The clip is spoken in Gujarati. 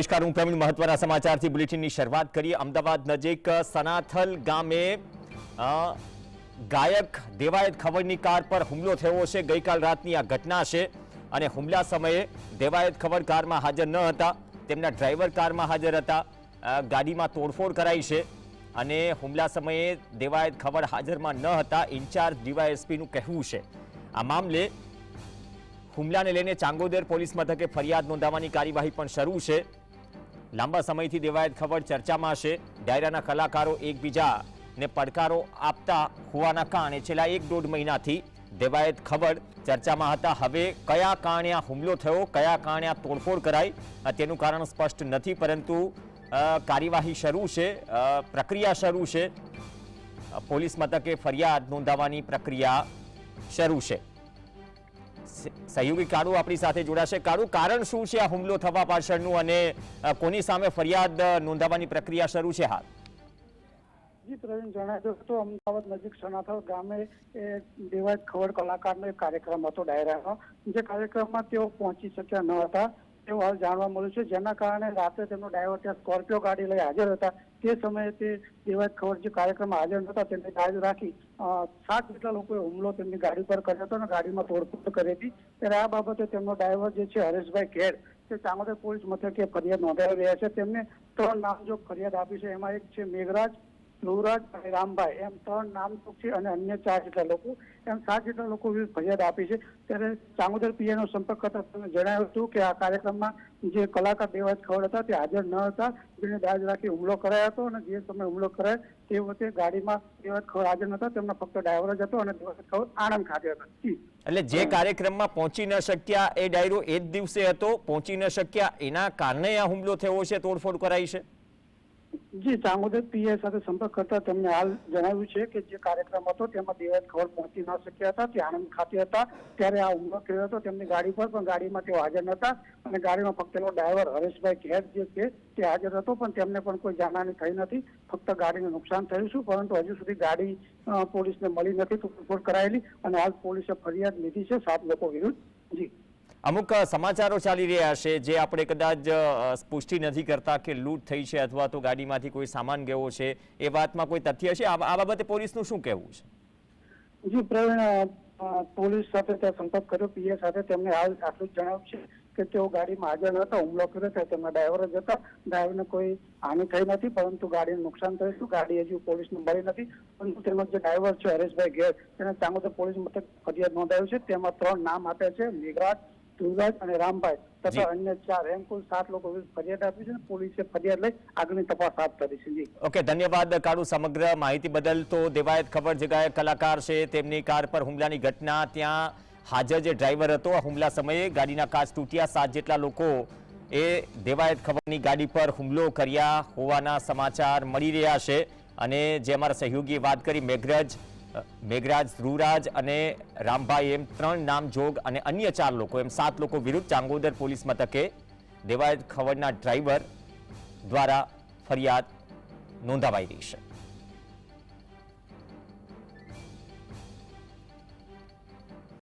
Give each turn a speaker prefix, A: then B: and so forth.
A: નમસ્કાર, હું પ્રવીણ મહત્વના સમાચારથી બુલેટિનની શરૂઆત કરીએ. અમદાવાદ નજીક સનાથલ ગામે ગાયક દેવાયત ખબરની કાર પર હુમલો થયો છે. ગઈકાલ રાતની આ ઘટના છે અને હુમલા સમયે દેવાયત ખબર કારમાં હાજર ન હતા. તેમના ડ્રાઈવર કારમાં હાજર હતા. ગાડીમાં તોડફોડ કરાઈ છે અને હુમલા સમયે દેવાયત ખબર હાજરમાં ન હતા. ઇન્ચાર્જ ડીવાયએસપીનું કહેવું છે. આ મામલે હુમલાને લઈને ચાંગોદર પોલીસ મથકે ફરિયાદ નોંધાવવાની કાર્યવાહી પણ શરૂ છે. લાંબા સમયથી દેવાયત ખબર ચર્ચામાં છે ડાયરાના કલાકારો એકબીજાને પડકારો આપતા હોવાના કારણે છેલ્લા એક દોઢ મહિનાથી દેવાયત ખબર ચર્ચામાં હતા. હવે કયા કારણે આ હુમલો થયો, કયા કારણે તોડફોડ કરાઈ તેનું કારણ સ્પષ્ટ નથી, પરંતુ કાર્યવાહી શરૂ છે પ્રક્રિયા શરૂ છે. પોલીસ મથકે ફરિયાદ નોંધાવવાની પ્રક્રિયા શરૂ છે. સહયોગી કાળુ આપણી સાથે જોડાશે. કાળુ, કારણ શું છે આ હુમલો થવા પાછળનું અને કોની સામે ફરિયાદ નોંધાવવાની પ્રક્રિયા શરૂ છે હાલ?
B: જી જણાવ્યું હતું અમદાવાદ નજીક સનાથલ ગામે એ દેવાજ ખવડ કલાકારનો એક કાર્યક્રમ હતો, ડાયરાનો, જે કાર્યક્રમમાં તેઓ પહોંચી શક્યા ન હતા. તેવું હાલ જાણવા મળ્યું છે. જેના કારણે રાત્રે તેમનો ડ્રાઈવર ત્યાં સ્કોર્પિયો ગાડી લઈ હાજર હતા. તે સમયે તે દેવાજ ખબર જે કાર્યક્રમમાં હાજર નહોતા. તેમને ગાજ રાખી સાત જેટલા લોકોએ હુમલો તેમની ગાડી પર કર્યો હતો અને ગાડીમાં તોડફોડ કરી હતી ત્યારે આ બાબતે તેમનો ડ્રાઈવર જે છે, હરેશભાઈ ઘેર તે ચાંગોદર પોલીસ મથકે ફરિયાદ નોંધાવી રહ્યા છે. તેમને ત્રણ નામજોગ ફરિયાદ આપી છે. એમાં એક છે મેઘરાજ ધ્રુવરાજ અને રામભાઈ, એમ ત્રણ નામ છે અને અન્ય ચાર જેટલા લોકો. એમ સાત જેટલા લોકો ફરિયાદ આપી છે. ત્યારે ચાંગોદર પીએનો સંપર્ક કરતા તમને જણાવ્યું હતું કે આ કાર્યક્રમમાં જે કલાકાર દેવાજ ખવડ હતા, તે હાજર ન હતા. જેને દાજ રાખી હુમલો કરાયો હતો અને જે સમયે હુમલો કરાયો, તે વખતે ગાડીમાં દેવાજ ખવડ હાજર નહોતા તેમનો ફક્ત ડ્રાઈવર જ હતો અને દેવાજ ખવડ આણંદ ખાતે હતા.
A: એટલે જે કાર્યક્રમમાં પહોંચી ન શક્યા એ ડાયરો એ જ દિવસે હતો. પહોંચી ન શક્યા એના કારણે આ હુમલો થયો છે, તોડફોડ કરાઈ છે.
B: જી ચાંગોદર પીએ સાથે સંપર્ક કરતા તેમને હાલ જણાવ્યું છે કે જે કાર્યક્રમ હતો તેમાં દેવાયત ખબર પહોંચી ન શક્યા હતા તે આણંદ ખાતે હતા. ત્યારે આ હુમલો થયો હતો, તેમની ગાડી પર પણ ગાડીમાં તેઓ હાજર નહોતા અને ગાડીમાં ફક્ત તેનો ડ્રાઈવર હરેશભાઈ ખેર જે છે તે હાજર હતો, પણ તેમને પણ કોઈ જાનહાની થઈ નથી. ફક્ત ગાડીને નુકસાન થયું છે, પરંતુ હજુ સુધી ગાડી પોલીસને મળી નથી રિપોર્ટ કરાયેલી અને હાલ પોલીસે ફરિયાદ લીધી છે સાત લોકો વિરુદ્ધ. જી.
A: અમુક સમાચારો ચાલી રહ્યા છે જે આપણે કદાચ પુષ્ટિ નથી કરતા કે લૂંટ થઈ છે અથવા તો ગાડીમાંથી કોઈ સામાન ગયો છે એ વાતમાં કોઈ તથ્ય છે? આ બાબતે પોલીસનું શું કહેવું છે?
B: જી પ્રવીણ પોલીસ સાથે ત્યાં સંપર્ક કર્યો. પીએ સાથે તેમને હાલ આટલું જ જણાવ્યું છે કે તેઓ ગાડીમાં હાજર નહોતા હુમલો કર્યો હતો તેમના ડ્રાઈવર જ હતા. ડ્રાઈવરને કોઈ હાનિ થઈ નથી, પરંતુ ગાડીને નુકસાન થયું હતું. ગાડી હજુ પોલીસને મળી નથી, પરંતુ તેનો જે ડ્રાઈવર છે હરેશભાઈ ઘેર તેને ચાંગોદર પોલીસ મથક ફરિયાદ નોંધાયું છે. તેમાં ત્રણ નામ આપ્યા છે. મેઘરાજ ધ્રુવરાજ અને રામભાઈ તથા અન્ય ચાર એમ કુલ સાત લોકો વિરુદ્ધ ફરિયાદ આપી છે પોલીસે ફરિયાદ લઈ આગળની તપાસ હાથ ધરી છે.
A: ઓકે ધન્યવાદ કાળુ સમગ્ર માહિતી બદલ. તો દેવાયત ખબર જે કલાકાર છે તેમની કાર પર હુમલાની ઘટના. ત્યાં હાજર જે ડ્રાઈવર હતો હુમલા સમયે ગાડીના કાચ તૂટ્યા. સાત જેટલા લોકો એ દેવાયત ખબરની ગાડી પર હુમલો કર્યા હોવાના સમાચાર મળી રહ્યા છે. અને જે અમારા સહયોગીએ વાત કરી મેઘરજ મેઘરાજ, ધ્રુવરાજ અને રામભાઈ એમ ત્રણ નામ જોગ અને અન્ય ચાર લોકો, એમ સાત લોકો વિરુદ્ધ ચાંગોદર પોલીસ મથકે દેવાયત ખવડના ડ્રાઈવર દ્વારા ફરિયાદ નોંધાવાઈ રહી છે.